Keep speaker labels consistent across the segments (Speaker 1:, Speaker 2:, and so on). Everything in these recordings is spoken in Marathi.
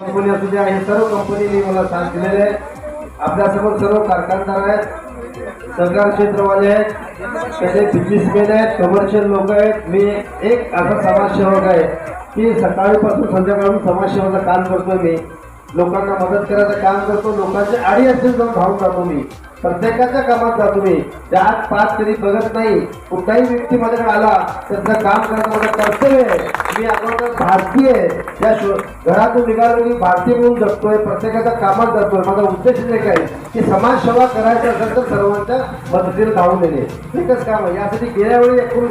Speaker 1: कंपनी असू द्या हे सर्व कंपनीने मला साथ दिलेले आहे. आपल्यासमोर सर्व कारखानदार आहेत सरकार क्षेत्रवाले आहेत त्याचे बिझनेसमॅन आहेत कमर्शियल लोक आहेत. मी एक असा समाजसेवक आहे की सकाळीपासून संध्याकाळून समाजसेवाचं काम करतो मी. लोकांना मदत करायचं काम करतो लोकांचे आडी असेल जाऊन धावून जातो मी. प्रत्येकाच्या कामात जातो मी जात पाच कधी बघत नाही कुठलाही व्यक्ती माझ्याकडे आला त्यांचं काम करणं माझं कर्तव्य आहे. मी अगोदर भारतीय त्या घरातून निघालो मी भारतीय म्हणून जगतोय प्रत्येकाच्या कामात जातोय. माझा उद्देश नाही काय की समाजसेवा करायचं असेल तर सर्वांच्या मदतीला धावून येणे. एकच काम आहे. यासाठी गेल्या वेळी एकूण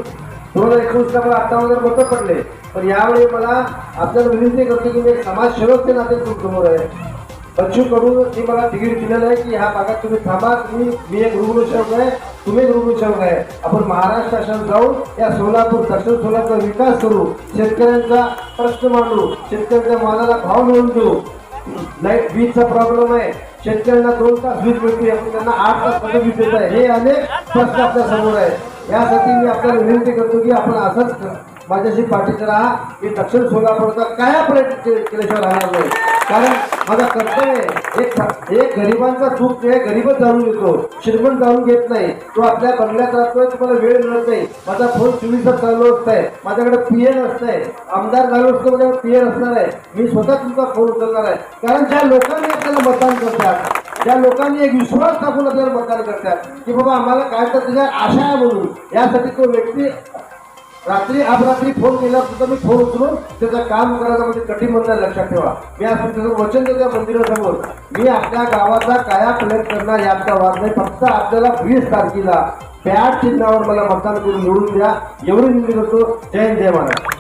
Speaker 1: दोन हजार एकोणीसला मला अठ्ठावन्न मतं पडले पण यावेळी मला आपल्याला विनंती करतो की मी एक समाजसेवक ते नाते समोर आहे. बच्चू कडू मी मला तिकीट दिलेलं आहे की ह्या भागात तुम्ही थांबा. तुम्ही मी एक रुग्णसेवक आहे तुम्ही रुग्णसेवक आहे. आपण महाराष्ट्र शासन जाऊन या सोलापूर दक्षिण सोलापूरचा विकास करू. शेतकऱ्यांचा प्रश्न मांडू. शेतकऱ्यांच्या मालाला भाव मिळवून देऊ. लाइट वीजचा प्रॉब्लेम आहे. शेतकऱ्यांना दोन तास वीज मिळते आपण त्यांना आठ तास कसं वीज देत आहे. हे अनेक प्रश्न आपल्यासमोर आहेत. यासाठी मी आपल्याला विनंती करतो की आपण असंच माझ्याशी पाठीत राहा. की दक्षिण सोलापूरचा काय प्रयत्न के- केल्याशिवाय राहणार नाही. कारण माझा कर्तव्य आहे. एक एक गरिबांचा चूक ते गरीबच जाणून घेतो. श्रीमंत जाणून घेत नाही. तो आपल्या बंगल्यात राहतोय तुम्हाला वेळ मिळत नाही. माझा फोन चोवीसच चालू चालू आहे माझ्याकडे पीएन आहे आमदार झालो असतो माझ्याकडे पीएन असणार आहे. मी स्वतः तुमचा फोन उचलणार आहे. कारण ज्या लोकांनी आपल्याला मतदान करतात त्या लोकांनी एक विश्वास टाकून आपल्याला मतदान करतात की बाबा आम्हाला काय तर त्याच्या आशा आहे म्हणून. यासाठी तो व्यक्ती रात्री अपरात्री फोन केला सुद्धा मी फोन उचलून त्याचं काम करायचं म्हणजे कठीण म्हणणं लक्षात ठेवा. मी असं त्याचं वचन देतो मंदिरासमोर. मी आपल्या गावाचा काया कलेक्ट करणार याचा वाद नाही. फक्त आपल्याला वीस तारखेला त्या चिन्हावर मला मतदान करून निवडून द्या. एवढी विनंती करतो. जय जय महाराज